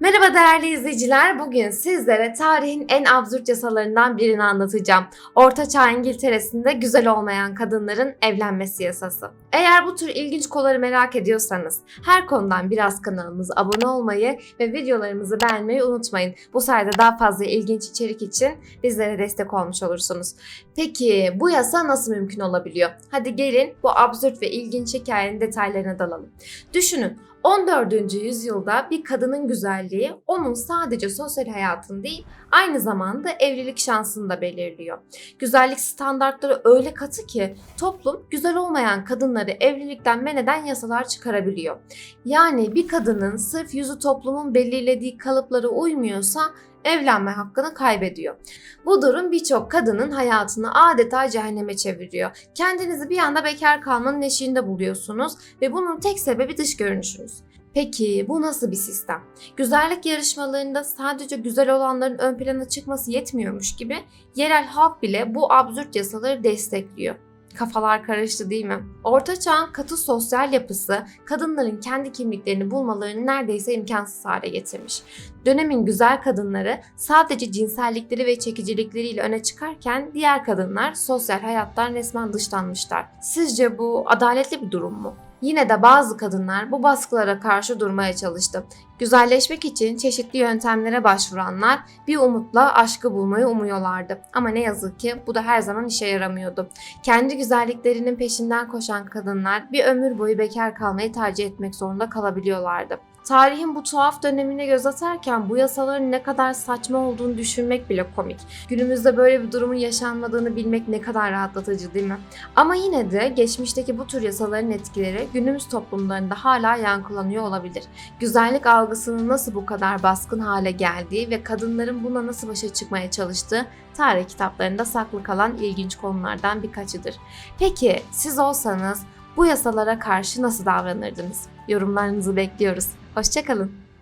Merhaba değerli izleyiciler. Bugün sizlere tarihin en absürt yasalarından birini anlatacağım. Orta Çağ İngiltere'sinde güzel olmayan kadınların evlenmesi yasası. Eğer bu tür ilginç konuları merak ediyorsanız her konudan biraz kanalımıza abone olmayı ve videolarımızı beğenmeyi unutmayın. Bu sayede daha fazla ilginç içerik için bizlere destek olmuş olursunuz. Peki bu yasa nasıl mümkün olabiliyor? Hadi gelin bu absürt ve ilginç hikayenin detaylarına dalalım. Düşünün 14. yüzyılda bir kadının güzelliği onun sadece sosyal hayatını değil aynı zamanda evlilik şansını da belirliyor. Güzellik standartları öyle katı ki toplum güzel olmayan kadınları evlilikten men eden yasalar çıkarabiliyor. Yani bir kadının sırf yüzü toplumun belirlediği kalıplara uymuyorsa evlenme hakkını kaybediyor. Bu durum birçok kadının hayatını adeta cehenneme çeviriyor. Kendinizi bir anda bekar kalmanın eşiğinde buluyorsunuz ve bunun tek sebebi dış görünüşünüz. Peki bu nasıl bir sistem? Güzellik yarışmalarında sadece güzel olanların ön plana çıkması yetmiyormuş gibi yerel halk bile bu absürt yasaları destekliyor. Kafalar karıştı değil mi? Orta Çağ'ın katı sosyal yapısı kadınların kendi kimliklerini bulmalarını neredeyse imkansız hale getirmiş. Dönemin güzel kadınları sadece cinsellikleri ve çekicilikleriyle öne çıkarken diğer kadınlar sosyal hayattan resmen dışlanmışlar. Sizce bu adaletli bir durum mu? Yine de bazı kadınlar bu baskılara karşı durmaya çalıştı. Güzelleşmek için çeşitli yöntemlere başvuranlar bir umutla aşkı bulmayı umuyorlardı. Ama ne yazık ki bu da her zaman işe yaramıyordu. Kendi güzelliklerinin peşinden koşan kadınlar bir ömür boyu bekar kalmayı tercih etmek zorunda kalabiliyorlardı. Tarihin bu tuhaf dönemine göz atarken bu yasaların ne kadar saçma olduğunu düşünmek bile komik. Günümüzde böyle bir durumun yaşanmadığını bilmek ne kadar rahatlatıcı değil mi? Ama yine de geçmişteki bu tür yasaların etkileri günümüz toplumlarında hala yankılanıyor olabilir. Güzellik algısının nasıl bu kadar baskın hale geldiği ve kadınların buna nasıl başa çıkmaya çalıştığı tarih kitaplarında saklı kalan ilginç konulardan birkaçıdır. Peki siz olsanız bu yasalara karşı nasıl davranırdınız? Yorumlarınızı bekliyoruz. Hoşçakalın.